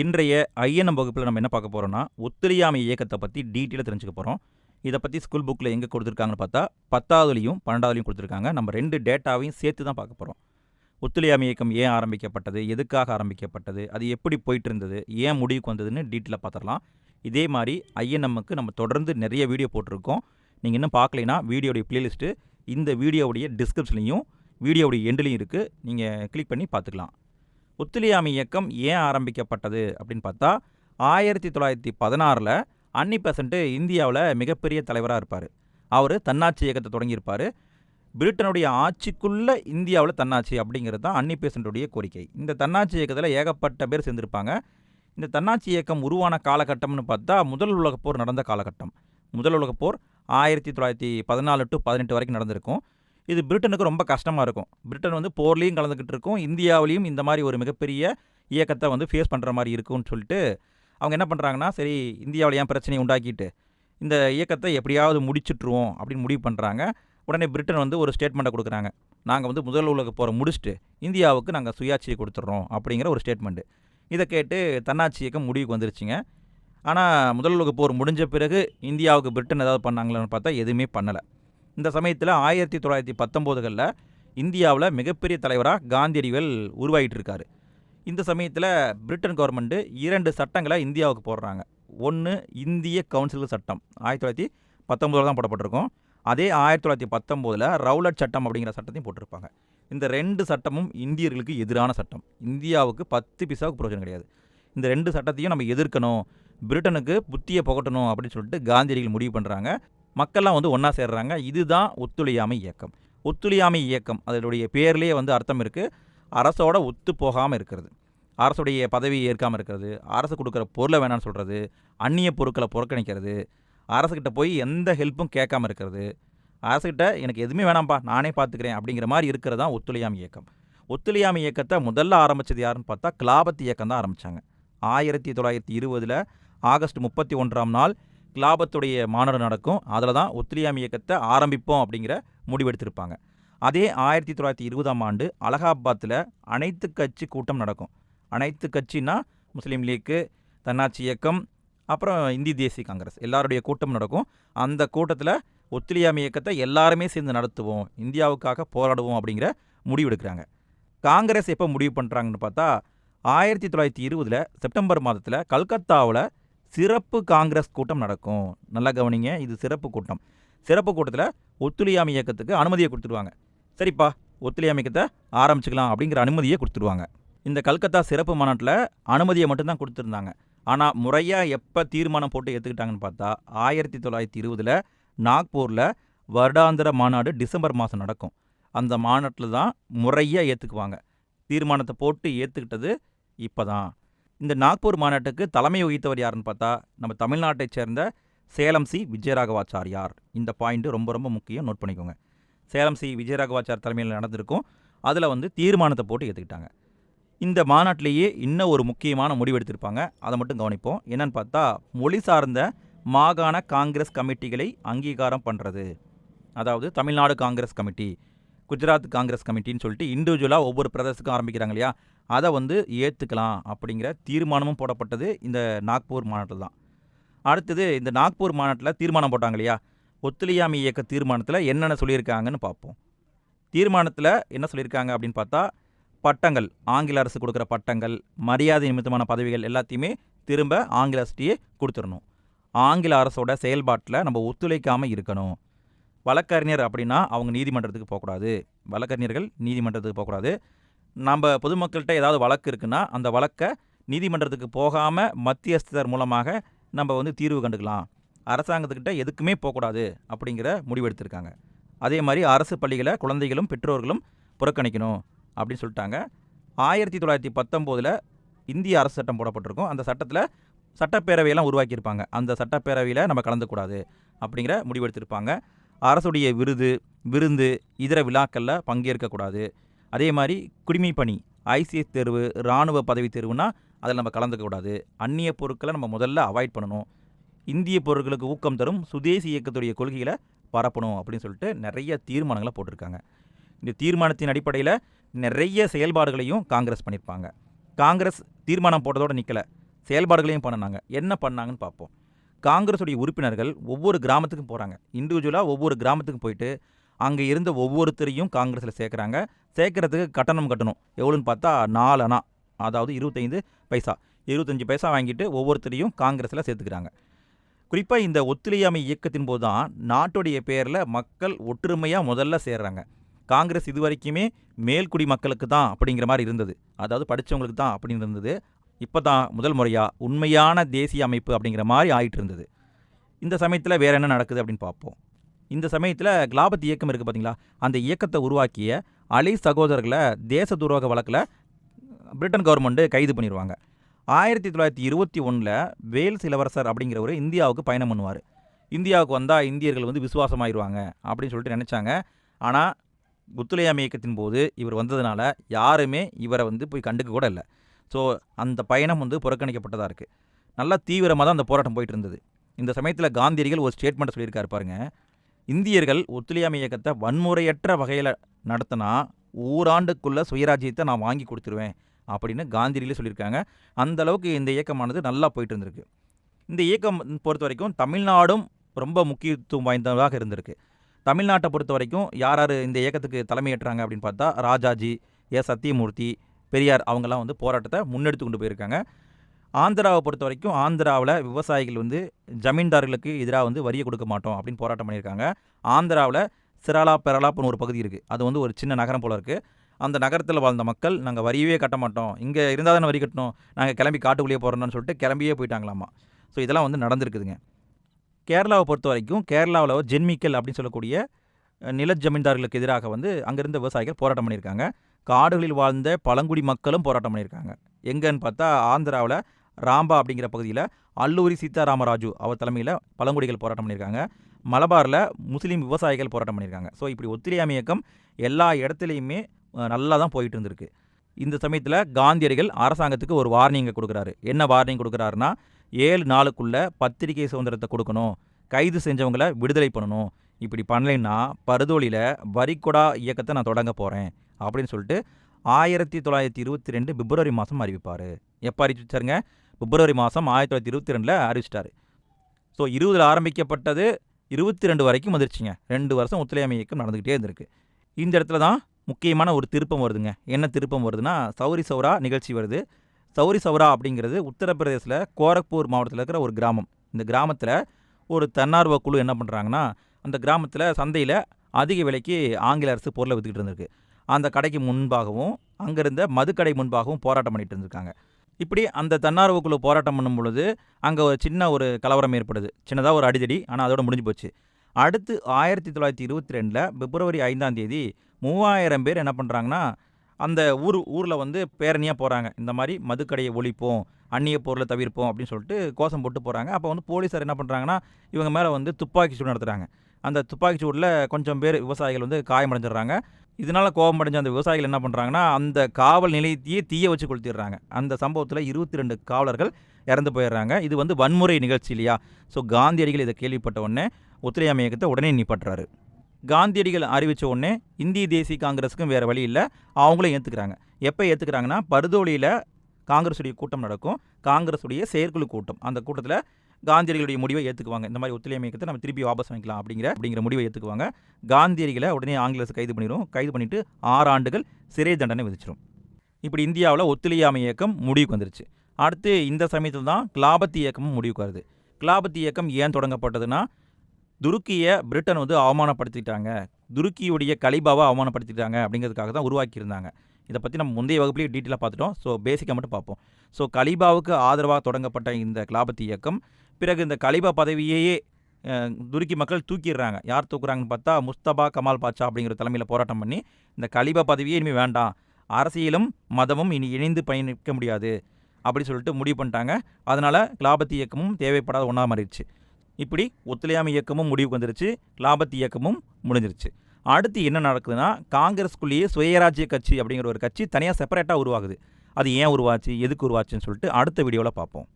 இன்றைய ஐஎன்எம் வகுப்பில் நம்ம என்ன பார்க்க போகிறோம்னா ஒத்துழையாமை இயக்கத்தை பற்றி டீட்டெயிலாக தெரிஞ்சுக்க போகிறோம் இதை பற்றி ஸ்கூல் புக்கில் எங்கே கொடுத்துருக்காங்கன்னு பார்த்தா பத்தாவதுலையும் பன்னெண்டாவதுலையும் கொடுத்துருக்காங்க. நம்ம ரெண்டு டேட்டாவையும் சேர்த்து தான் பார்க்க போகிறோம் ஒத்துழையாமை இயக்கம் ஏன் ஆரம்பிக்கப்பட்டது? எதுக்காக ஆரம்பிக்கப்பட்டது? அது எப்படி போயிட்டு இருந்தது ஏன் முடிவுக்கு வந்ததுன்னு டீட்டெயிலாக பார்த்துடலாம். இதே மாதிரி ஐஎன்எம்முக்கு நம்ம தொடர்ந்து நிறைய வீடியோ போட்டிருக்கோம். நீங்கள் இன்னும் பார்க்கலைன்னா வீடியோடைய ப்ளேலிஸ்ட்டு இந்த வீடியோவுடைய டிஸ்கிரிப்ஷன்லையும் வீடியோவுடைய எண்ட்லையும் இருக்குது நீங்கள் கிளிக் பண்ணி பார்த்துக்கலாம். ஒத்துழையாமை இயக்கம் ஏன் ஆரம்பிக்கப்பட்டது அப்படின்னு பார்த்தா ஆயிரத்தி தொள்ளாயிரத்தி பதினாறில் அன்னி பெசண்ட்டு இந்தியாவில் மிகப்பெரிய தலைவராக இருப்பார். அவர் தன்னாட்சி இயக்கத்தை தொடங்கியிருப்பார். பிரிட்டனுடைய ஆட்சிக்குள்ளே இந்தியாவில் தன்னாட்சி அப்படிங்கிறது தான் அன்னி பெசண்ட்டுடைய கோரிக்கை. இந்த தன்னாட்சி இயக்கத்தில் ஏகப்பட்ட பேர் சேர்ந்திருப்பாங்க. இந்த தன்னாட்சி இயக்கம் உருவான காலகட்டம்னு பார்த்தா முதல் உலகப் போர் நடந்த காலகட்டம். முதல் உலகப் போர் ஆயிரத்தி தொள்ளாயிரத்தி பதினாலு டு பதினெட்டு வரைக்கும் நடந்திருக்கும். இது பிரிட்டனுக்கு ரொம்ப கஷ்டமாக இருக்கும். பிரிட்டன் வந்து போர்லேயும் கலந்துக்கிட்டு இருக்கும். இந்தியாவிலையும் இந்த மாதிரி ஒரு மிகப்பெரிய இயக்கத்தை வந்து ஃபேஸ் பண்ணுற மாதிரி இருக்கும்னு சொல்லிட்டு அவங்க என்ன பண்ணுறாங்கன்னா சரி இந்தியாவில் ஏன் பிரச்சனையை உண்டாக்கிட்டு இந்த இயக்கத்தை எப்படியாவது முடிச்சிட்ருவோம் அப்படின்னு முடிவு பண்ணுறாங்க உடனே பிரிட்டன் வந்து ஒரு ஸ்டேட்மெண்ட்டை கொடுக்குறாங்க. நாங்கள் வந்து முதல் உலக போரை முடிச்சுட்டு இந்தியாவுக்கு நாங்கள் சுயாட்சியை கொடுத்துட்றோம் அப்படிங்கிற ஒரு ஸ்டேட்மெண்ட்டு இதை கேட்டு தன்னாட்சி இயக்கம் முடிவுக்கு வந்துருச்சுங்க. ஆனால் முதல் உலக போர் முடிஞ்ச பிறகு இந்தியாவுக்கு பிரிட்டன் ஏதாவது பண்ணாங்களான்னு பார்த்தா எதுவுமே பண்ணலை. இந்த சமயத்தில் ஆயிரத்தி தொள்ளாயிரத்தி பத்தொம்போதுகளில் இந்தியாவில் மிகப்பெரிய தலைவராக காந்தியடிகள் உருவாகிட்டு இருக்காரு இந்த சமயத்தில் பிரிட்டன் கவர்மெண்ட்டு இரண்டு சட்டங்களை இந்தியாவுக்கு போடுறாங்க. ஒன்று இந்திய கவுன்சில் சட்டம். ஆயிரத்தி தொள்ளாயிரத்தி பத்தொம்போதில் தான் போடப்பட்டிருக்கும். அதே ஆயிரத்தி தொள்ளாயிரத்தி பத்தொம்போதில் ரவுலட் சட்டம் அப்படிங்கிற சட்டத்தையும் போட்டிருப்பாங்க. இந்த ரெண்டு சட்டமும் இந்தியர்களுக்கு எதிரான சட்டம். இந்தியாவுக்கு பத்து பிசாவுக்கு பிரயோஜனம் கிடையாது. இந்த ரெண்டு சட்டத்தையும் நம்ம எதிர்க்கணும். பிரிட்டனுக்கு புத்தியை புகட்டணும் அப்படின்னு சொல்லிட்டு காந்தியடிகள் முடிவு பண்ணுறாங்க மக்கள்லாம் வந்து ஒன்றா சேர்றாங்க. இதுதான் ஒத்துழையாமை இயக்கம். ஒத்துழையாமை இயக்கம் அதனுடைய பேர்லேயே வந்து அர்த்தம் இருக்குது அரசோட ஒத்து போகாமல் இருக்கிறது. அரசுடைய பதவியை ஏற்காமல் இருக்கிறது. அரசு கொடுக்குற பொருளை வேணாம்னு சொல்கிறது அந்நிய பொருட்களை புறக்கணிக்கிறது. அரசுக்கிட்ட போய் எந்த ஹெல்ப்பும் கேட்காம இருக்கிறது. அரசுக்கிட்ட எனக்கு எதுவுமே வேணாம்ப்பா நானே பார்த்துக்கிறேன் அப்படிங்கிற மாதிரி இருக்கிறது தான் ஒத்துழையாமை இயக்கம். ஒத்துழையாமை இயக்கத்தை முதல்ல ஆரம்பித்தது யாருன்னு பார்த்தா கிலாபத் இயக்கம் தான் ஆரம்பித்தாங்க ஆயிரத்தி தொள்ளாயிரத்தி இருபதில் ஆகஸ்ட் முப்பத்தி ஒன்றாம் நாள் கிலாபத்துடைய மாநாடு நடக்கும். அதில் தான் ஒத்துழையாமை இயக்கத்தை ஆரம்பிப்போம் அப்படிங்கிற முடிவெடுத்திருப்பாங்க அதே ஆயிரத்தி தொள்ளாயிரத்தி இருபதாம் ஆண்டு அலகாபாத்தில் அனைத்து கட்சி கூட்டம் நடக்கும். அனைத்து கட்சின்னா முஸ்லீம் லீக்கு தன்னாட்சி இயக்கம் அப்புறம் இந்தி தேசிய காங்கிரஸ் எல்லாருடைய கூட்டம் நடக்கும். அந்த கூட்டத்தில் ஒத்துழையாமை இயக்கத்தை எல்லாருமே சேர்ந்து நடத்துவோம். இந்தியாவுக்காக போராடுவோம் அப்படிங்கிற முடிவு எடுக்கிறாங்க. காங்கிரஸ் எப்போ முடிவு பண்ணுறாங்கன்னு பார்த்தா ஆயிரத்தி தொள்ளாயிரத்தி இருபதில் செப்டம்பர் மாதத்தில் கல்கத்தாவில் சிறப்பு காங்கிரஸ் கூட்டம் நடக்கும். நல்லா கவனிங்க இது சிறப்பு கூட்டம். சிறப்பு கூட்டத்தில் ஒத்துழையாமை இயக்கத்துக்கு அனுமதியை கொடுத்துருவாங்க. சரிப்பா ஒத்துழையாமை இயக்கத்தை ஆரம்பிச்சுக்கலாம் அப்படிங்கிற அனுமதியை கொடுத்துருவாங்க. இந்த கல்கத்தா சிறப்பு மாநாட்டில் அனுமதியை மட்டும்தான் கொடுத்துருந்தாங்க. ஆனால் முறையாக எப்போ தீர்மானம் போட்டு ஏற்றுக்கிட்டாங்கன்னு பார்த்தா ஆயிரத்தி தொள்ளாயிரத்தி இருபதில் நாக்பூரில் வருடாந்திர மாநாடு டிசம்பர் மாதம் நடக்கும். அந்த மாநாட்டில் தான் முறையாக ஏற்றுக்குவாங்க தீர்மானத்தை போட்டு ஏற்றுக்கிட்டது இப்போ தான் இந்த நாக்பூர் மாநாட்டுக்கு தலைமை வகித்தவர் யாருன்னு பார்த்தா நம்ம தமிழ்நாட்டைச் சேர்ந்த சேலம் சி. விஜயராகவாச்சாரியார். இந்த பாயிண்ட்டு ரொம்ப ரொம்ப முக்கியம். நோட் பண்ணிக்கோங்க. சேலம் சி. விஜயராகவாச்சார் தலைமையில் நடந்திருக்கும். அதில் வந்து தீர்மானத்தை போட்டு ஏற்றுக்கிட்டாங்க இந்த மாநாட்டிலேயே இன்னும் ஒரு முக்கியமான முடிவு எடுத்திருப்பாங்க. அதை மட்டும் கவனிப்போம். என்னன்னு பார்த்தா மொழி சார்ந்த மாகாண காங்கிரஸ் கமிட்டிகளை அங்கீகாரம் பண்ணுறது அதாவது தமிழ்நாடு காங்கிரஸ் கமிட்டி. குஜராத் காங்கிரஸ் கமிட்டின்னு சொல்லிட்டு இண்டிவிஜுவலாக ஒவ்வொரு பிரதேசத்துக்கும் ஆரம்பிக்கிறாங்க இல்லையா? அதை வந்து ஏற்றுக்கலாம் அப்படிங்கிற தீர்மானமும் போடப்பட்டது இந்த நாக்பூர் மாநாட்டில் தான். அடுத்தது இந்த நாக்பூர் மாநாட்டில் தீர்மானம் போட்டாங்க இல்லையா? ஒத்துழையாமை இயக்க தீர்மானத்தில் என்னென்ன சொல்லியிருக்காங்கன்னு பார்ப்போம். தீர்மானத்தில் என்ன சொல்லியிருக்காங்க அப்படின்னு பார்த்தா பட்டங்கள் ஆங்கில அரசு கொடுக்குற பட்டங்கள் மரியாதை நிமித்தமான பதவிகள் எல்லாத்தையுமே திரும்ப ஆங்கில அரசிட்டையே கொடுத்துடணும். ஆங்கில அரசோட செயல்பாட்டில் நம்ம ஒத்துழைக்காமல் இருக்கணும். வழக்கறிஞர் அப்படின்னா அவங்க நீதிமன்றத்துக்கு போகக்கூடாது. வழக்கறிஞர்கள் நீதிமன்றத்துக்கு போகக்கூடாது. நம்ம பொதுமக்கள்கிட்ட ஏதாவது வழக்கு இருக்குன்னா அந்த வழக்கை நீதிமன்றத்துக்கு போகாமல் மத்தியஸ்தர் மூலமாக நம்ம வந்து தீர்வு கண்டுக்கலாம். அரசாங்கத்துக்கிட்ட எதுக்குமே போகக்கூடாது அப்படிங்கிற முடிவெடுத்திருக்காங்க. அதே மாதிரி அரசு பள்ளிகளை குழந்தைகளும் பெற்றோர்களும் புறக்கணிக்கணும் அப்படின்னு சொல்லிட்டாங்க. ஆயிரத்தி தொள்ளாயிரத்தி பத்தொம்போதில் இந்திய அரசு சட்டம் போடப்பட்டிருக்கும். அந்த சட்டத்தில் சட்டப்பேரவையெல்லாம் உருவாக்கியிருப்பாங்க. அந்த சட்டப்பேரவையில் நம்ம கலந்துக்கூடாது அப்படிங்கிற முடிவெடுத்திருப்பாங்க. அரசுடைய விருது விருந்து இதர விழாக்களில் பங்கேற்கக்கூடாது. அதே மாதிரி குடிமை பணி ஐசிஎஸ் தேர்வு இராணுவ பதவி தேர்வுனா அதில் நம்ம கலந்துக்கக்கூடாது. அந்நிய பொருட்களை நம்ம முதல்ல அவாய்ட் பண்ணணும். இந்திய பொருட்களுக்கு ஊக்கம் தரும் சுதேசி இயக்கத்துடைய கொள்கைகளை பரப்பணும் அப்படின்னு சொல்லிட்டு நிறைய தீர்மானங்களை போட்டிருக்காங்க. இந்த தீர்மானத்தின் அடிப்படையில் நிறைய செயல்பாடுகளையும் காங்கிரஸ் பண்ணியிருப்பாங்க. காங்கிரஸ் தீர்மானம் போட்டதோடு நிற்கலை செயல்பாடுகளையும் பண்ணினாங்க. என்ன பண்ணாங்கன்னு பார்ப்போம். காங்கிரஸுடைய உறுப்பினர்கள் ஒவ்வொரு கிராமத்துக்கும் போகிறாங்க இண்டிவிஜுவலாக ஒவ்வொரு கிராமத்துக்கும் போயிட்டு அங்கே இருந்த ஒவ்வொருத்தரையும் காங்கிரஸில் சேர்க்குறாங்க. சேர்க்கறதுக்கு கட்டணம் கட்டணும். எவ்வளோன்னு பார்த்தா நாலு அணா அதாவது இருபத்தைந்து பைசா. இருபத்தஞ்சி பைசா வாங்கிட்டு ஒவ்வொருத்தரையும் காங்கிரஸில் சேர்த்துக்கிறாங்க. குறிப்பாக இந்த ஒத்துழையாமை இயக்கத்தின் போது தான் நாட்டுடைய பேரில் மக்கள் ஒற்றுமையாக முதல்ல சேர்றாங்க. காங்கிரஸ் இது வரைக்குமே மேல்குடி மக்களுக்கு தான் அப்படிங்கிற மாதிரி இருந்தது. அதாவது படித்தவங்களுக்கு தான் அப்படின்னு இருந்தது. இப்போ தான் முதல் முறையாக உண்மையான தேசிய அமைப்பு அப்படிங்கிற மாதிரி ஆயிட்டு இருந்தது இந்த சமயத்தில் வேற என்ன நடக்குது அப்படின்னு பார்ப்போம். இந்த சமயத்தில் கிலாபத் இயக்கம் இருக்குது பார்த்தீங்களா அந்த இயக்கத்தை உருவாக்கிய அலி சகோதரர்களை தேச துரோக வழக்கில் பிரிட்டன் கவர்மெண்ட்டு கைது பண்ணிடுவாங்க ஆயிரத்தி தொள்ளாயிரத்தி இருபத்தி ஒன்றில் வேல்ஸ் இளவரசர் அப்படிங்கிறவர் இந்தியாவுக்கு பயணம் பண்ணுவார். இந்தியாவுக்கு வந்தால் இந்தியர்கள் வந்து விசுவாசமாயிருவாங்க அப்படின்னு சொல்லிட்டு நினச்சாங்க. ஆனால் ஒத்துழையாமை இயக்கத்தின் போது இவர் வந்ததுனால யாருமே இவரை வந்து போய் கண்டுக்க கூட இல்லை. ஸோ அந்த பயணம் வந்து புறக்கணிக்கப்பட்டதாக இருக்குது நல்லா தீவிரமாக தான் அந்த போராட்டம் போயிட்டு இருந்தது இந்த சமயத்தில் காந்தியடிகள் ஒரு ஸ்டேட்மெண்ட் சொல்லியிருக்காரு பாருங்க. இந்தியர்கள் ஒத்துழையாமை இயக்கத்தை வன்முறையற்ற வகையில் நடத்தினா ஓராண்டுக்குள்ளே சுயராஜ்யத்தை நான் வாங்கி கொடுத்துருவேன் அப்படின்னு காந்தியடிகளே சொல்லியிருக்காங்க. அந்த அளவுக்கு இந்த இயக்கமானது நல்லா போயிட்டு இருந்திருக்கு இந்த இயக்கம் பொறுத்த வரைக்கும் தமிழ்நாடும் ரொம்ப முக்கியத்துவம் வாய்ந்ததாக இருந்திருக்கு. தமிழ்நாட்டை பொறுத்த வரைக்கும் யார் யார் இந்த இயக்கத்துக்கு தலைமையேற்றாங்க அப்படின்னு பார்த்தா ராஜாஜி ஏ. சத்தியமூர்த்தி பெரியார் அவங்கெல்லாம் வந்து போராட்டத்தை முன்னெடுத்து கொண்டு போயிருக்காங்க. ஆந்திராவை பொறுத்த வரைக்கும் ஆந்திராவில் விவசாயிகள் வந்து ஜமீன்தார்களுக்கு எதிராக வந்து வரியை கொடுக்க மாட்டோம் அப்படின்னு போராட்டம் பண்ணியிருக்காங்க. ஆந்திராவில் சிராலா பெரலாப்புன்னு ஒரு பகுதி இருக்குது அது வந்து ஒரு சின்ன நகரம் போல் இருக்குது அந்த நகரத்தில் வாழ்ந்த மக்கள் நாங்கள் வரியவே கட்ட மாட்டோம். இங்கே இருந்தால் தானே வரி கட்டணும். நாங்கள் கிளம்பி காட்டுக்குள்ளேயே போகிறோம்னு சொல்லிட்டு கிளம்பியே போயிட்டாங்களாமா. ஸோ இதெல்லாம் வந்து நடந்திருக்குதுங்க. கேரளாவை பொறுத்த வரைக்கும் கேரளாவில் ஜென்மிக்கல் அப்படின்னு சொல்லக்கூடிய நில ஜமீன்தார்களுக்கு எதிராக வந்து அங்கிருந்த விவசாயிகள் போராட்டம் பண்ணியிருக்காங்க. காடுகளில் வாழ்ந்த பழங்குடி மக்களும் போராட்டம் பண்ணியிருக்காங்க. எங்கன்னு பார்த்தா ஆந்திராவில் ராம்பா அப்படிங்கிற பகுதியில் அல்லூரி சீதாராமராஜு அவர் தலைமையில் பழங்குடிகள் போராட்டம் பண்ணியிருக்காங்க. மலபாரில் முஸ்லீம் விவசாயிகள் போராட்டம் பண்ணியிருக்காங்க. ஸோ இப்படி ஒத்துழையாமை இயக்கம் எல்லா இடத்துலையுமே நல்லா தான் போயிட்டு இருந்திருக்கு இந்த சமயத்தில் காந்தியடிகள் அரசாங்கத்துக்கு ஒரு வார்னிங்கை கொடுக்குறாரு. என்ன வார்னிங் கொடுக்குறாருன்னா ஏழு நாளுக்குள்ளே பத்திரிகை சுதந்திரத்தை கொடுக்கணும். கைது செஞ்சவங்கள விடுதலை பண்ணணும். இப்படி பண்ணலைன்னா பருதோலியில் வரிகொடா இயக்கத்தை நான் தொடங்க போகிறேன் அப்படின்னு சொல்லிட்டு ஆயிரத்தி தொள்ளாயிரத்தி இருபத்தி ரெண்டு பிப்ரவரி மாதம் அறிவிப்பார். எப்போ அறிவிச்சாருங்க பிப்ரவரி மாதம் ஆயிரத்தி தொள்ளாயிரத்தி இருபத்தி ரெண்டில் அறிவிச்சிட்டாரு. ஸோ இருபதில் ஆரம்பிக்கப்பட்டது இருபத்தி ரெண்டு வரைக்கும் வந்துருச்சுங்க. ரெண்டு வருஷம் ஒத்துழையாமை இயக்கம் நடந்துக்கிட்டே இருந்திருக்கு. இந்த இடத்துல தான் முக்கியமான ஒரு திருப்பம் வருதுங்க. என்ன திருப்பம் வருதுன்னா சௌரி சௌரா நிகழ்ச்சி வருது. சௌரி சௌரா அப்படிங்கிறது உத்தரப்பிரதேசில் கோரக்பூர் மாவட்டத்தில் இருக்கிற ஒரு கிராமம். இந்த கிராமத்தில் ஒரு தன்னார்வ குழு என்ன பண்ணுறாங்கன்னா அந்த கிராமத்தில் சந்தையில் அதிக விலைக்கு ஆங்கில அரசு பொருளை விற்றுக்கிட்டு இருந்திருக்கு. அந்த கடைக்கு முன்பாகவும் அங்கிருந்த மதுக்கடை முன்பாகவும் போராட்டம் பண்ணிட்டு இருந்திருக்காங்க. இப்படி அந்த தன்னார்வ குழு போராட்டம் பண்ணும் பொழுது அங்கே ஒரு சின்ன ஒரு கலவரம் ஏற்படுது. சின்னதாக ஒரு அடிதடி ஆனால் அதோட முடிஞ்சு போச்சு. அடுத்து ஆயிரத்தி தொள்ளாயிரத்தி இருபத்தி ரெண்டில் பிப்ரவரி ஐந்தாம் தேதி மூவாயிரம் பேர் என்ன பண்ணுறாங்கன்னா அந்த ஊர் ஊரில் வந்து பேரணியாக போகிறாங்க இந்த மாதிரி மதுக்கடையை ஒழிப்போம் அந்நிய பொருளை தவிர்ப்போம் அப்படின்னு சொல்லிட்டு கோஷம் போட்டு போகிறாங்க அப்போ வந்து போலீஸார் என்ன பண்ணுறாங்கன்னா இவங்க மேலே வந்து துப்பாக்கி சூடு நடத்துகிறாங்க அந்த துப்பாக்கி சூடில் கொஞ்சம் பேர் விவசாயிகள் வந்து காயமடைஞ்சிடுறாங்க. இதனால் கோபம் அடைஞ்ச அந்த விவசாயிகள் என்ன பண்ணுறாங்கன்னா அந்த காவல் நிலையத்தையே தீய வச்சு கொளுத்திடுறாங்க. அந்த சம்பவத்தில் இருபத்தி ரெண்டு காவலர்கள் இறந்து போயிடுறாங்க. இது வந்து வன்முறை நிகழ்ச்சி இல்லையா? ஸோ காந்தியடிகள் இதை கேள்விப்பட்ட உடனே ஒத்துழையாமை இயக்கத்தை உடனே நிப்பாட்டுறாரு. காந்தியடிகள் அறிவித்த உடனே இந்திய தேசிய காங்கிரஸுக்கும் வேறு வழி இல்லை. அவங்களும் ஏற்றுக்கிறாங்க எப்போ ஏற்றுக்கிறாங்கன்னா பருதோலியில் காங்கிரஸுடைய கூட்டம் நடக்கும். காங்கிரஸுடைய செயற்குழு கூட்டம். அந்த கூட்டத்தில் காந்தியடிகளுடைய முடிவை ஏற்றுக்குவாங்க இந்த மாதிரி ஒத்துழையாமை இயக்கத்தை நம்ம திருப்பி வாபஸ் வாங்கிக்கலாம் அப்படிங்கிற அப்படிங்கிற முடிவை ஏற்றுக்குவாங்க காந்தியடிகளை உடனே ஆங்கில அரசு கைது பண்ணிடும் கைது பண்ணிட்டு ஆறு ஆண்டுகள் சிறை தண்டனை விதிச்சிடும் இப்படி இந்தியாவில் ஒத்துழையாமை இயக்கம் முடிவுக்கு வந்துருச்சு. அடுத்து இந்த சமயத்தில் தான் கிலாபத்தி இயக்கமும் முடிவுக்கு வருது. கிலாபத் இயக்கம் ஏன் தொடங்கப்பட்டதுன்னா துருக்கியை பிரிட்டன் வந்து அவமானப்படுத்திட்டாங்க. துருக்கியுடைய கலிபாவை அவமானப்படுத்திட்டாங்க அப்படிங்கிறதுக்காக தான் உருவாக்கியிருந்தாங்க. இதை பற்றி நம்ம முந்தைய வகுப்புலேயே டீட்டெயிலாக பார்த்துட்டோம். ஸோ பேசிக்காக மட்டும் பார்ப்போம். ஸோ கலிபாவுக்கு ஆதரவாக தொடங்கப்பட்ட இந்த கிலாபத் இயக்கம் பிறகு இந்த கலிபா பதவியையே துருக்கி மக்கள் தூக்கிடுறாங்க. யார் தூக்குறாங்கன்னு பார்த்தா முஸ்தபா கமால் பாட்சா அப்படிங்கிற தலைமையில் போராட்டம் பண்ணி இந்த கலிபா பதவியே இனிமேல் வேண்டாம். அரசியலும் மதமும் இனி இணைந்து பயணிக்க முடியாது. அப்படி சொல்லிட்டு முடிவு பண்ணிட்டாங்க. அதனால் கிலாபத் இயக்கமும் தேவைப்படாத ஒன்றா மாறிடுச்சு. இப்படி ஒத்துழையாமை இயக்கமும் முடிவுக்கு வந்துருச்சு. கிலாபத் இயக்கமும் முடிஞ்சிருச்சு. அடுத்து என்ன நடக்குதுன்னா காங்கிரஸ்குள்ளேயே சுயராஜ்ய கட்சி அப்படிங்கிற ஒரு கட்சி தனியாக செப்பரேட்டாக உருவாகுது. அது ஏன் உருவாச்சு? எதுக்கு உருவாச்சுன்னு சொல்லிட்டு அடுத்த வீடியோவில் பார்ப்போம்.